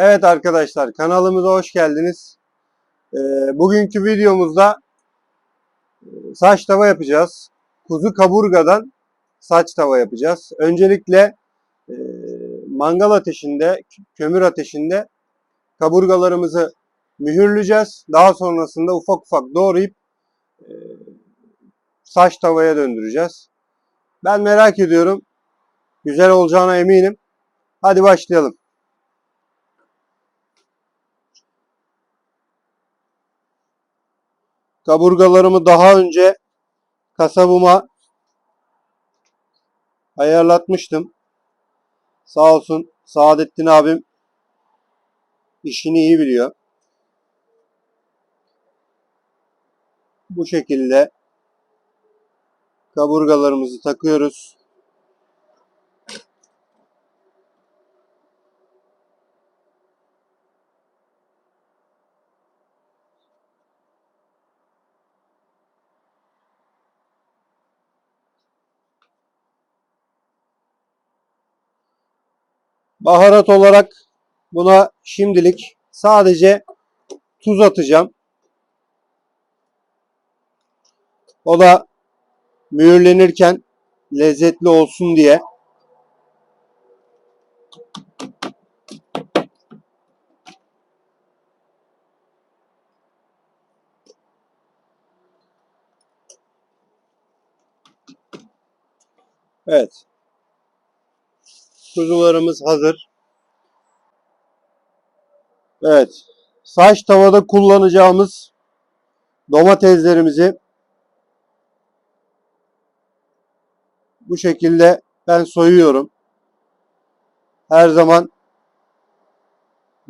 Evet arkadaşlar kanalımıza hoş geldiniz. Ee, bugünkü videomuzda e, saç tava yapacağız. Kuzu kaburgadan saç tava yapacağız. Öncelikle e, mangal ateşinde, kömür ateşinde kaburgalarımızı mühürleyeceğiz. Daha sonrasında ufak ufak doğrayıp e, saç tavaya döndüreceğiz. Ben merak ediyorum. Güzel olacağına eminim. Hadi başlayalım. Kaburgalarımı daha önce kasabıma ayarlatmıştım. Sağ olsun Saadettin abim işini iyi biliyor. Bu şekilde kaburgalarımızı takıyoruz. Baharat olarak buna şimdilik sadece tuz atacağım. O da mühürlenirken lezzetli olsun diye. Evet. Kuzularımız hazır. Evet. Saç tavada kullanacağımız domateslerimizi bu şekilde ben soyuyorum. Her zaman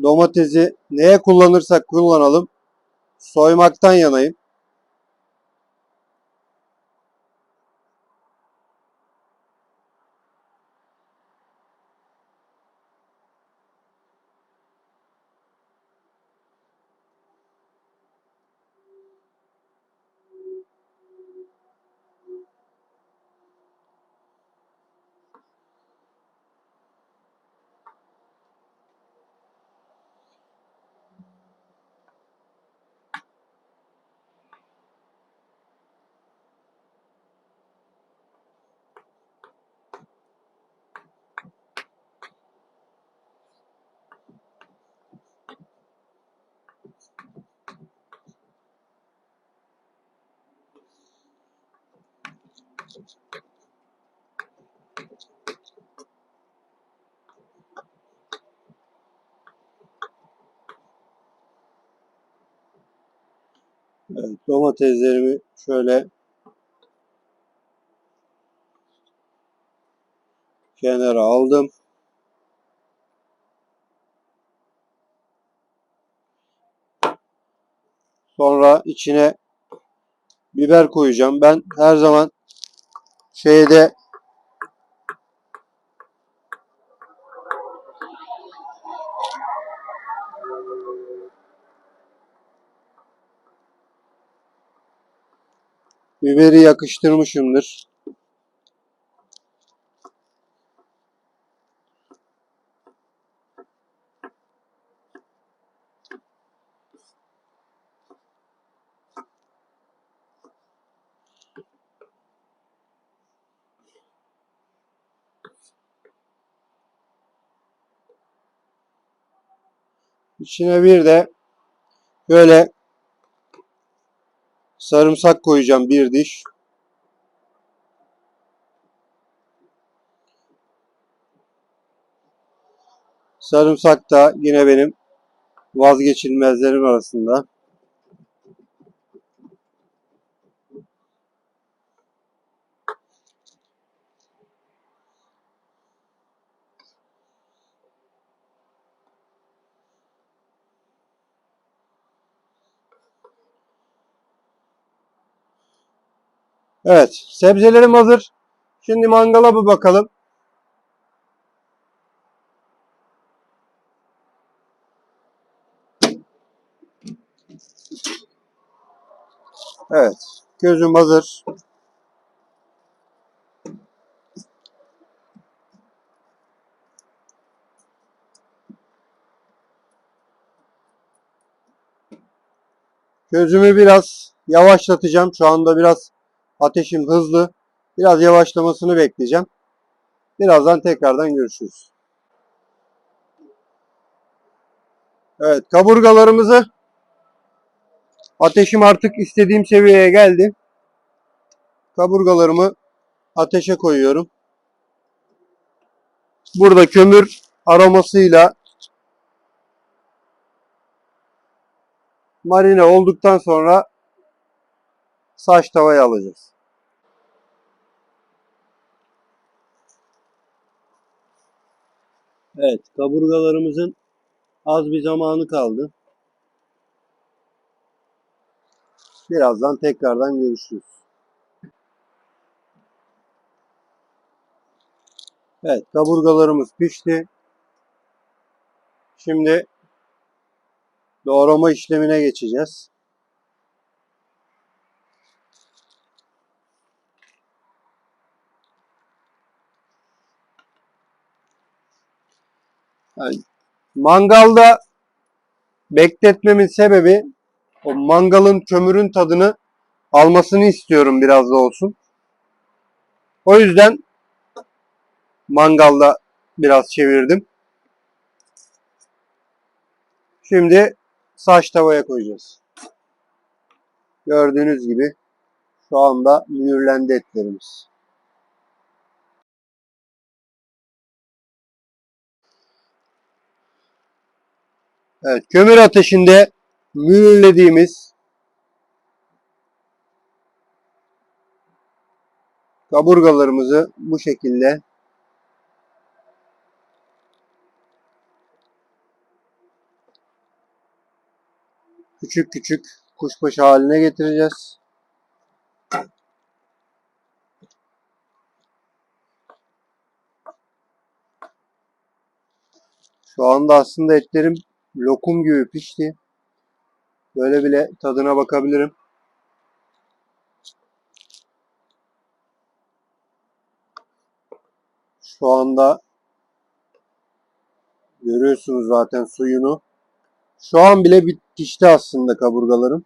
domatesi neye kullanırsak kullanalım soymaktan yanayım. Evet, domateslerimi şöyle kenara aldım. Sonra içine biber koyacağım. Ben her zaman şeyde biberi yakıştırmışımdır. İçine bir de böyle sarımsak koyacağım bir diş. Sarımsak da yine benim vazgeçilmezlerim arasında. Evet sebzelerim hazır. Şimdi mangala bir bakalım. Evet gözüm hazır. Gözümü biraz yavaşlatacağım. Şu anda biraz ateşim hızlı. Biraz yavaşlamasını bekleyeceğim. Birazdan tekrardan görüşürüz. Evet kaburgalarımızı ateşim artık istediğim seviyeye geldi. Kaburgalarımı ateşe koyuyorum. Burada kömür aromasıyla marine olduktan sonra saç tavaya alacağız. Evet, kaburgalarımızın az bir zamanı kaldı. Birazdan tekrardan görüşürüz. Evet, kaburgalarımız pişti. Şimdi doğrama işlemine geçeceğiz. Yani mangalda bekletmemin sebebi o mangalın kömürün tadını almasını istiyorum biraz da olsun. O yüzden mangalda biraz çevirdim. Şimdi saç tavaya koyacağız. Gördüğünüz gibi şu anda mühürlendi etlerimiz. Evet, kömür ateşinde mühürlediğimiz kaburgalarımızı bu şekilde küçük küçük kuşbaşı haline getireceğiz. Şu anda aslında etlerim lokum gibi pişti. Böyle bile tadına bakabilirim. Şu anda görüyorsunuz zaten suyunu. Şu an bile bir pişti aslında kaburgalarım.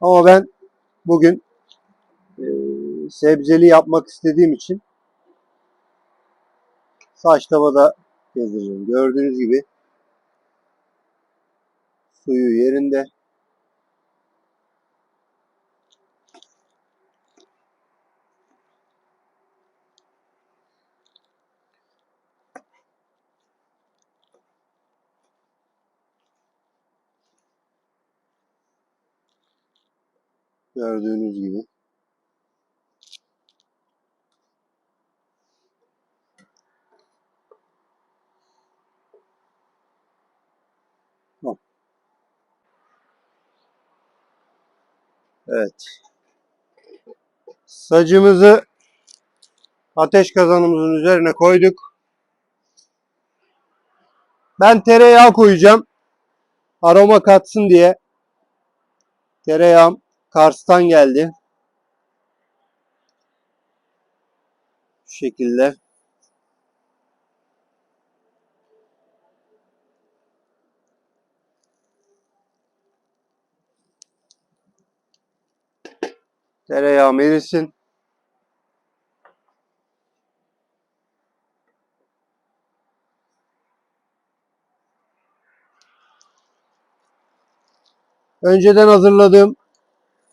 Ama ben bugün e, sebzeli yapmak istediğim için saç tavada gezdireceğim. Gördüğünüz gibi suyu yerinde. Gördüğünüz gibi. Evet. Sacımızı ateş kazanımızın üzerine koyduk. Ben tereyağı koyacağım. Aroma katsın diye. Tereyağım Kars'tan geldi. Bu şekilde. Tereyağım erisin. Önceden hazırladığım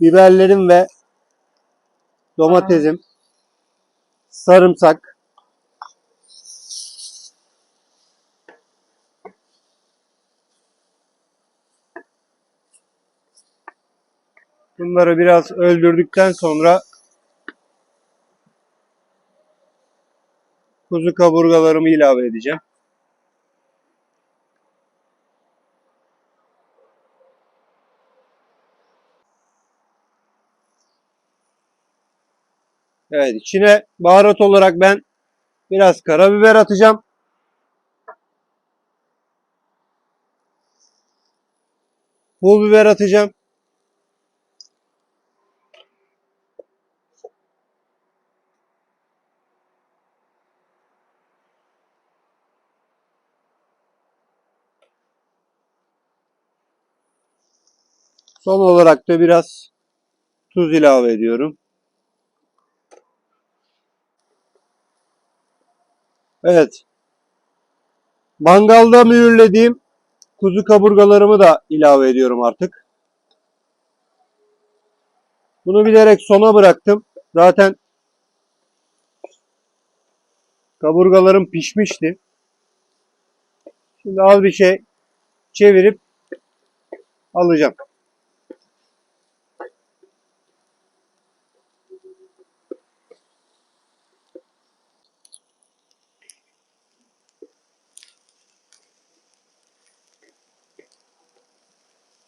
biberlerim ve domatesim, sarımsak, Bunları biraz öldürdükten sonra kuzu kaburgalarımı ilave edeceğim. Evet içine baharat olarak ben biraz karabiber atacağım. Pul biber atacağım. Son olarak da biraz tuz ilave ediyorum. Evet. Mangalda mühürlediğim kuzu kaburgalarımı da ilave ediyorum artık. Bunu bilerek sona bıraktım. Zaten kaburgalarım pişmişti. Şimdi az bir şey çevirip alacağım.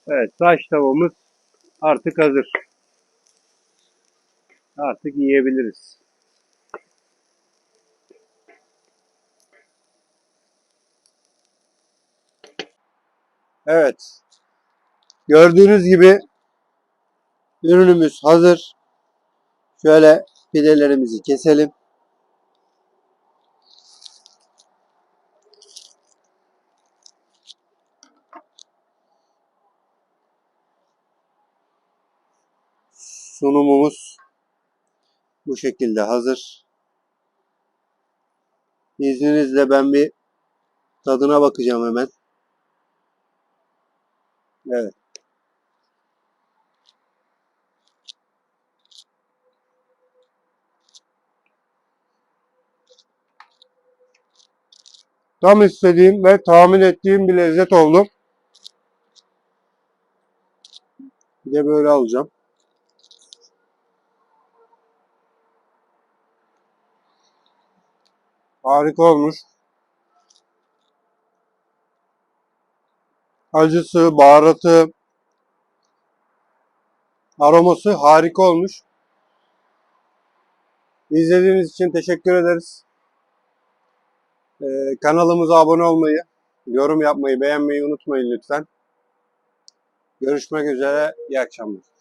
Evet, taş tavamız artık hazır. Artık yiyebiliriz. Evet. Gördüğünüz gibi ürünümüz hazır. Şöyle pidelerimizi keselim. Sunumumuz bu şekilde hazır. İzninizle ben bir tadına bakacağım hemen. Evet. Tam istediğim ve tahmin ettiğim bir lezzet oldu. Bir de böyle alacağım. Harika olmuş. Acısı, baharatı, aroması harika olmuş. İzlediğiniz için teşekkür ederiz. Ee, kanalımıza abone olmayı, yorum yapmayı, beğenmeyi unutmayın lütfen. Görüşmek üzere, iyi akşamlar.